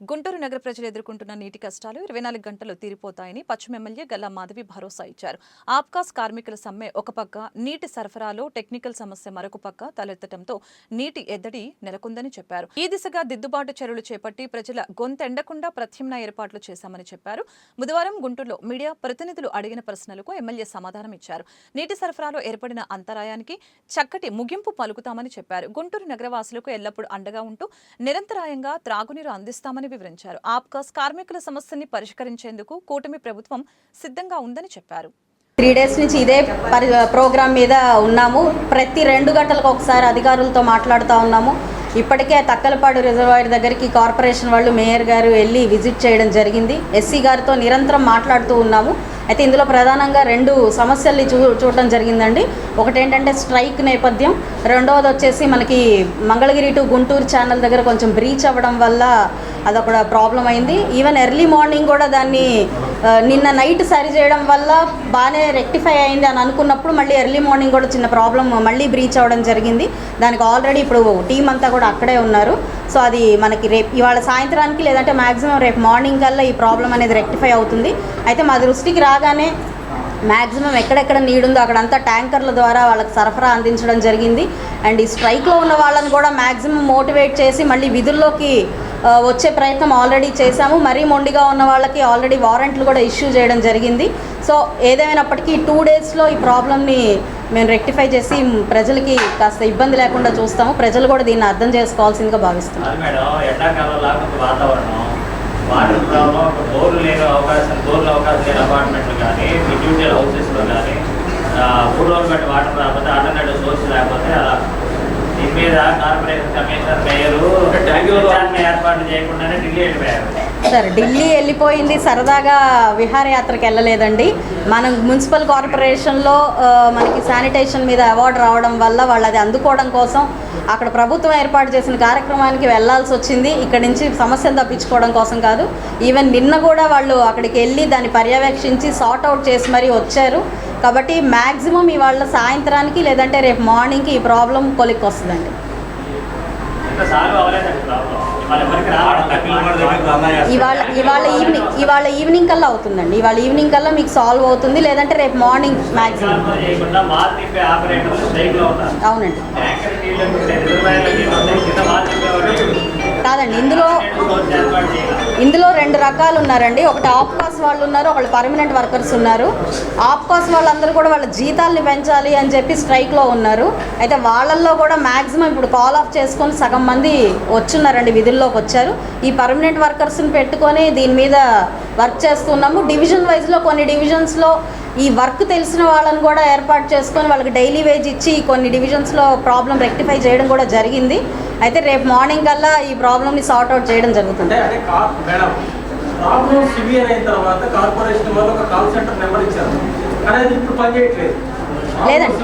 గుంటూరు నగర ప్రజలు ఎదుర్కొంటున్న నీటి కష్టాలు ఇరవై నాలుగు గంటలు తీరిపోతాయని పశ్చిమ ఎమ్మెల్యే గల్లా మాధవి భరోసా ఇచ్చారు. ఆప్కాస్ కార్మికుల సమ్మె ఒక పక్క నీటి సరఫరాలో టెక్నికల్ సమస్య మరొక పక్క తలెత్తడంతో నీటి ఎద్దడి నెలకొందని చెప్పారు. ఈ దిశగా దిద్దుబాటు చర్యలు చేపట్టి ప్రజల గొంతెండకుండా ప్రత్యామ్నాయ ఏర్పాట్లు చేశామని చెప్పారు. బుధవారం గుంటూరులో మీడియా ప్రతినిధులు అడిగిన ప్రశ్నలకు ఎమ్మెల్యే సమాధానం ఇచ్చారు. నీటి సరఫరాలో ఏర్పడిన అంతరాయానికి చక్కటి ముగింపు పలుకుతామని చెప్పారు. గుంటూరు నగరవాసులకు ఎల్లప్పుడూ అండగా ఉంటూ నిరంతరాయంగా త్రాగునీరు అందిస్తామని వివరించారు. ఆప్కాస్ కార్మికుల సమస్యని పరిష్కరించేందుకు కూటమి ప్రభుత్వం సిద్ధంగా ఉందని చెప్పారు. త్రీ డేస్ నుంచి ఇదే పరి ప్రోగ్రామ్ మీద ఉన్నాము. ప్రతి రెండు గంటలకు ఒకసారి అధికారులతో మాట్లాడుతూ ఉన్నాము. ఇప్పటికే తక్కలపాడు రిజర్వాయర్ దగ్గరికి కార్పొరేషన్ వాళ్ళు మేయర్ గారు వెళ్ళి విజిట్ చేయడం జరిగింది. ఎస్సీ గారితో నిరంతరం మాట్లాడుతూ ఉన్నాము. అయితే ఇందులో ప్రధానంగా రెండు సమస్యల్ని చూ చూడటం జరిగిందండి. ఒకటేంటంటే స్ట్రైక్ నేపథ్యం. రెండవది వచ్చేసి మనకి మంగళగిరి టు గుంటూరు ఛానల్ దగ్గర కొంచెం బ్రీచ్ అవ్వడం వల్ల అదొక ప్రాబ్లం అయింది. ఈవెన్ ఎర్లీ మార్నింగ్ కూడా దాన్ని నిన్న నైట్ సరి చేయడం వల్ల బాగానే రెక్టిఫై అయింది అని అనుకున్నప్పుడు మళ్ళీ ఎర్లీ మార్నింగ్ కూడా చిన్న ప్రాబ్లం మళ్ళీ బ్రీచ్ అవ్వడం జరిగింది. దానికి ఆల్రెడీ ఇప్పుడు టీం అంతా కూడా అక్కడే ఉన్నారు. సో అది మనకి రేపు ఇవాళ సాయంత్రానికి లేదంటే మ్యాక్సిమం రేపు మార్నింగ్ కల్లా ఈ ప్రాబ్లం అనేది రెక్టిఫై అవుతుంది. అయితే మా దృష్టికి రాగానే మ్యాక్సిమం ఎక్కడెక్కడ నీడుందో ఉందో అక్కడంతా ట్యాంకర్ల ద్వారా వాళ్ళకి సరఫరా అందించడం జరిగింది. అండ్ ఈ స్ట్రైక్లో ఉన్న వాళ్ళని కూడా మ్యాక్సిమం మోటివేట్ చేసి మళ్ళీ విధుల్లోకి వచ్చే ప్రయత్నం ఆల్రెడీ చేశాము. మరీ మొండిగా ఉన్న వాళ్ళకి ఆల్రెడీ వారెంట్లు కూడా ఇష్యూ చేయడం జరిగింది. సో ఏదేమైనప్పటికీ టూ డేస్లో ఈ ప్రాబ్లమ్ని మేము రెక్టిఫై చేసి ప్రజలకి కాస్త ఇబ్బంది లేకుండా చూస్తాము. ప్రజలు కూడా దీన్ని అర్థం చేసుకోవాల్సిందిగా భావిస్తున్నాం. వాటర్ ప్రాబ్లం ఒక లేని అవకాశం అవకాశం లేని అపార్ట్మెంట్లు కానీ ఇండివిజువల్ హౌసెస్లో కానీ బట్టి వాటర్ రాకపోతే ఆల్టర్నేటివ్ సోర్స్ లేకపోతే అలా మీద కార్పొరేషన్ కమిషనర్ మేయరు. ఏర్పాటు చేయకుండానే ఢిల్లీ వెళ్ళిపోయారు. సార్ ఢిల్లీ వెళ్ళిపోయింది. సరదాగా విహారయాత్రకు వెళ్ళలేదండి. మనం మున్సిపల్ కార్పొరేషన్లో మనకి శానిటేషన్ మీద అవార్డు రావడం వల్ల వాళ్ళు అది అందుకోవడం కోసం అక్కడ ప్రభుత్వం ఏర్పాటు చేసిన కార్యక్రమానికి వెళ్ళాల్సి వచ్చింది. ఇక్కడ నుంచి సమస్యను తప్పించుకోవడం కోసం కాదు. ఈవెన్ నిన్న కూడా వాళ్ళు అక్కడికి వెళ్ళి దాన్ని పర్యవేక్షించి సార్ట్ అవుట్ చేసి మరీ వచ్చారు. కాబట్టి మ్యాక్సిమం ఇవాళ సాయంత్రానికి లేదంటే రేపు మార్నింగ్కి ఈ ప్రాబ్లం కొలిక్కి వస్తుందండి ఇంకా సాల్వ్ అవ్వలేదండి ప్రాబ్లం వాళ్ళ ఎవరికి రావడం ఇవాళ ఇవాళ ఈవినింగ్ ఇవాళ ఈవినింగ్ కల్లా అవుతుందండి. ఇవాళ ఈవినింగ్ కల్లా మీకు సాల్వ్ అవుతుంది. లేదంటే రేపు మార్నింగ్ మ్యాక్సిమం అవునండి. కాదండి ఇందులో ఇందులో రెండు రకాలు ఉన్నారండి. ఒకటి ఆప్కాస్ వాళ్ళు ఉన్నారు ఒకళ్ళు పర్మనెంట్ వర్కర్స్ ఉన్నారు. ఆప్కాస్ వాళ్ళందరూ కూడా వాళ్ళ జీతాల్ని పెంచాలి అని చెప్పి స్ట్రైక్లో ఉన్నారు. అయితే వాళ్ళల్లో కూడా మ్యాక్సిమం ఇప్పుడు కాల్ ఆఫ్ చేసుకొని సగం మంది వచ్చున్నారండి విధుల్లోకి వచ్చారు. ఈ పర్మనెంట్ వర్కర్స్ని పెట్టుకొని దీని మీద వర్క్ చేస్తున్నాము. డివిజన్ వైజ్లో కొన్ని డివిజన్స్లో ఈ వర్క్ తెలిసిన వాళ్ళని కూడా ఏర్పాటు చేసుకొని వాళ్ళకి డైలీ వేజ్ ఇచ్చి కొన్ని డివిజన్స్లో ప్రాబ్లం రెక్టిఫై చేయడం కూడా జరిగింది. అయితే రేపు మార్నింగ్ కల్లా ఈ ప్రాబ్లమ్ని సార్ట్ అవుట్ చేయడం జరుగుతుంది. అంటే ప్రాబ్లం సివియర్ అయిన తర్వాత కార్పొరేషన్ వాళ్ళు ఒక కాల్ సెంటర్ నెంబర్ ఇచ్చారు. కానీ అది ఇప్పుడు పనిచేయట్లేదు. లేదండి.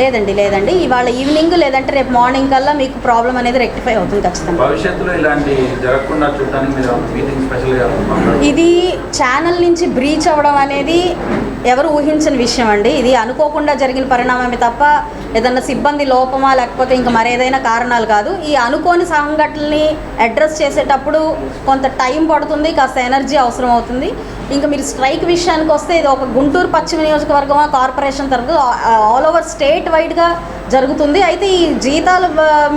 లేదండి లేదండి. ఇవాళ ఈవినింగ్ లేదంటే రేపు మార్నింగ్ కల్లా మీకు ప్రాబ్లం అనేది రెక్టిఫై అవుతుంది ఖచ్చితంగా. భవిష్యత్తులో ఇలాంటి జరగకుండా చూడడానికి మీరు మీటింగ్ స్పెషల్గా మాట్లాడుతున్నారు. ఇది ఛానల్ నుంచి బ్రీచ్ అవ్వడం అనేది ఎవరు ఊహించని విషయం అండి. ఇది అనుకోకుండా జరిగిన పరిణామమే తప్ప ఏదన్నా సిబ్బంది లోపమా లేకపోతే ఇంకా మరేదైనా కారణాలు కాదు. ఈ అనుకోని సంఘటనల్ని అడ్రస్ చేసేటప్పుడు కొంత టైం పడుతుంది కాస్త ఎనర్జీ అవసరం అవుతుంది ఇంకా మీరు స్ట్రైక్ విషయానికి వస్తే ఇది ఒక గుంటూరు పశ్చిమ నియోజకవర్గం కార్పొరేషన్ తరఫు ఆల్ ఓవర్ స్టేట్ వైడ్గా జరుగుతుంది. అయితే ఈ జీతాల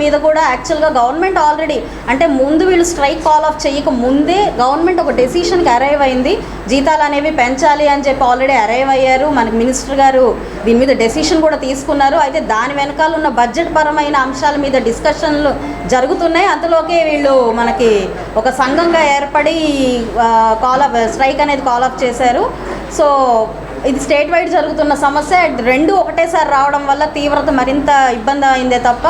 మీద కూడా యాక్చువల్గా గవర్నమెంట్ ఆల్రెడీ అంటే ముందు వీళ్ళు స్ట్రైక్ కాల్ ఆఫ్ చేయక ముందే గవర్నమెంట్ ఒక డెసిషన్కి అరైవ్ అయింది. జీతాలు అనేవి పెంచాలి అని చెప్పి ఆల్రెడీ అరైవ్ అయ్యారు. మనకి మినిస్టర్ గారు దీని మీద డెసిషన్ కూడా తీసుకున్నారు. అయితే దాని వెనకాల ఉన్న బడ్జెట్ పరమైన అంశాల మీద డిస్కషన్లు జరుగుతున్నాయి. అందులోకే వీళ్ళు మనకి ఒక సంఘంగా ఏర్పడి కాల్ ఆఫ్ స్ట్రైక్ అనేది కాల్ ఆఫ్ చేశారు. సో ఇది స్టేట్ వైడ్ జరుగుతున్న సమస్య. రెండు ఒకటేసారి రావడం వల్ల తీవ్రత మరింత ఇబ్బంది అయిందే తప్ప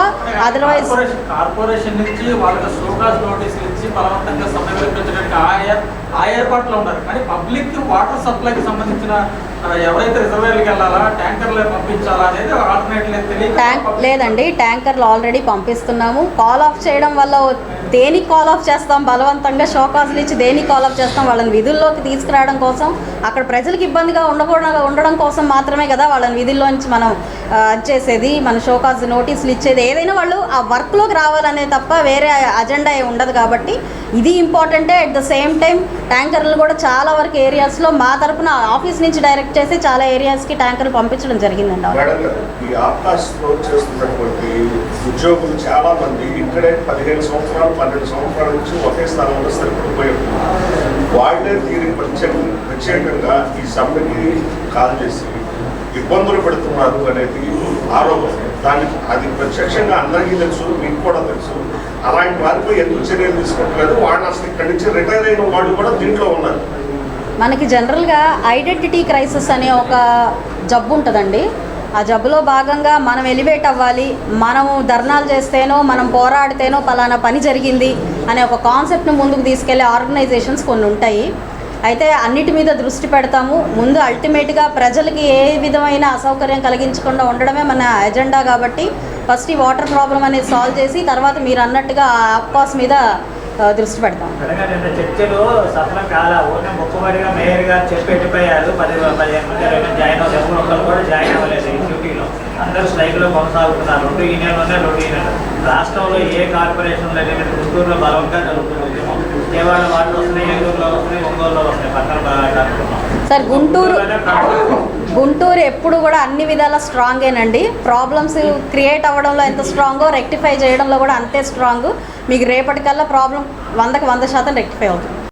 అదర్వైజ్ కార్పొరేషన్ నుంచి వాళ్ళకి షోకాస్ నోటీసులు ఇచ్చి బలవంతంగా సమ్మె వినిపించడానికి చేయడానికి ఆ ఏర్- ఆ ఏర్పాట్లో ఉన్నారు. కానీ పబ్లిక్ వాటర్ సప్లైకి సంబంధించిన ఆ, ఎవరైతే రిజర్వేర్లకు వెళ్ళాలా ట్యాంకర్లు పంపించాలా అనేది ఆల్టర్నేటివ్ తెలియక ట్యాంక్ లేదండి ట్యాంకర్లు ఆల్రెడీ పంపిస్తున్నాము. కాల్ ఆఫ్ చేయడం వల్ల దేనికి కాల్ ఆఫ్ చేస్తాం? బలవంతంగా షోకాజులు ఇచ్చి దేనికి కాల్ ఆఫ్ చేస్తాం? వాళ్ళని విధుల్లోకి తీసుకురావడం కోసం అక్కడ ప్రజలకు ఇబ్బందిగా ఉండకూడదు ఉండడం కోసం మాత్రమే కదా వాళ్ళని విధుల్లోంచి మనం అది చేసేది మన షోకాజ్ నోటీసులు ఇచ్చేది. ఏదైనా వాళ్ళు ఆ వర్క్లోకి రావాలనే తప్ప వేరే అజెండా ఉండదు కాబట్టి ఇది ఇంపార్టెంటే అట్ ద సేమ్ టైం ట్యాంకర్లు కూడా చాలా వరకు ఏరియాస్లో మా తరపున ఆఫీస్ నుంచి డైరెక్ట్ చేసి చాలా ఏరియాస్కి ట్యాంకర్లు పంపించడం జరిగిందండి ఈ చేస్తున్నటువంటి ఉద్యోగులు చాలా మంది ఇక్కడే పదిహేను సంవత్సరాలు పన్నెండు సంవత్సరాల నుంచి ఒకే స్థానంలో సరిపడిపోయి ఉన్నారు. వాళ్ళే దీనికి ప్రత్యేక ప్రత్యేకంగా ఈ సమ్మెకి కాల్ చేసి ఇబ్బందులు పెడుతున్నారు అనేది ఆరోపణ. దానికి అది ప్రత్యక్షంగా అందరికీ తెలుసు మీకు కూడా తెలుసు. అలాంటి వారిపై ఎందుకు చర్యలు తీసుకోవట్లేదు? వాళ్ళు అసలు ఇక్కడి నుంచి రిటైర్ అయిన వాళ్ళు కూడా దీంట్లో ఉన్నారు. మనకి జనరల్గా ఐడెంటిటీ క్రైసిస్ అనే ఒక జబ్బు ఉంటుందండి. ఆ జబ్బులో భాగంగా మనం ఎలివేట్ అవ్వాలి మనము ధర్నాలు చేస్తేనో మనం పోరాడితేనో పలానా పని జరిగింది అనే ఒక కాన్సెప్ట్ను ముందుకు తీసుకెళ్ళే ఆర్గనైజేషన్స్ కొన్ని ఉంటాయి. అయితే అన్నిటి మీద దృష్టి పెడతాము. ముందు అల్టిమేట్గా ప్రజలకి ఏ విధమైన అసౌకర్యం కలిగించకుండా ఉండడమే మన ఎజెండా కాబట్టి ఫస్ట్ ఈ వాటర్ ప్రాబ్లం అనేది సాల్వ్ చేసి తర్వాత మీరు అన్నట్టుగా ఆ మీద దృష్టి పెడతాం. అనగా నిన్న చర్చలు సఫలం కాల. ఊరిని మొక్కుబడిగా మేయర్ గారు చెప్పి పెట్టిపోయారు పది పదిహేను మంది ఇరవై మంది జాయిన్ అవుతారు. ఒక్కరు కూడా జాయిన్ అవ్వలేదు డ్యూటీలో. అందరూ స్ట్రైక్లో కొనసాగుతున్నారు. రెండు యూనియన్లు ఉన్నాయి రెండు యూనియన్లు. రాష్ట్రంలో ఏ కార్పొరేషన్ లేదు గుంటూరులో బలంగా జరుగుతుంది ఉద్యమం. విజయవాడ వాటిలో వస్తున్నాయి ఏలూరులో వస్తున్నాయి ఒంగోలులో వస్తున్నాయి పక్కన సార్ గుంటూరు గుంటూరు ఎప్పుడు కూడా అన్ని విధాల స్ట్రాంగేనండి ప్రాబ్లమ్స్ క్రియేట్ అవ్వడంలో ఎంత స్ట్రాంగో రెక్టిఫై చేయడంలో కూడా అంతే స్ట్రాంగ్ మీకు రేపటికల్లా ప్రాబ్లం వందకి వంద శాతం రెక్టిఫై అవుతుంది.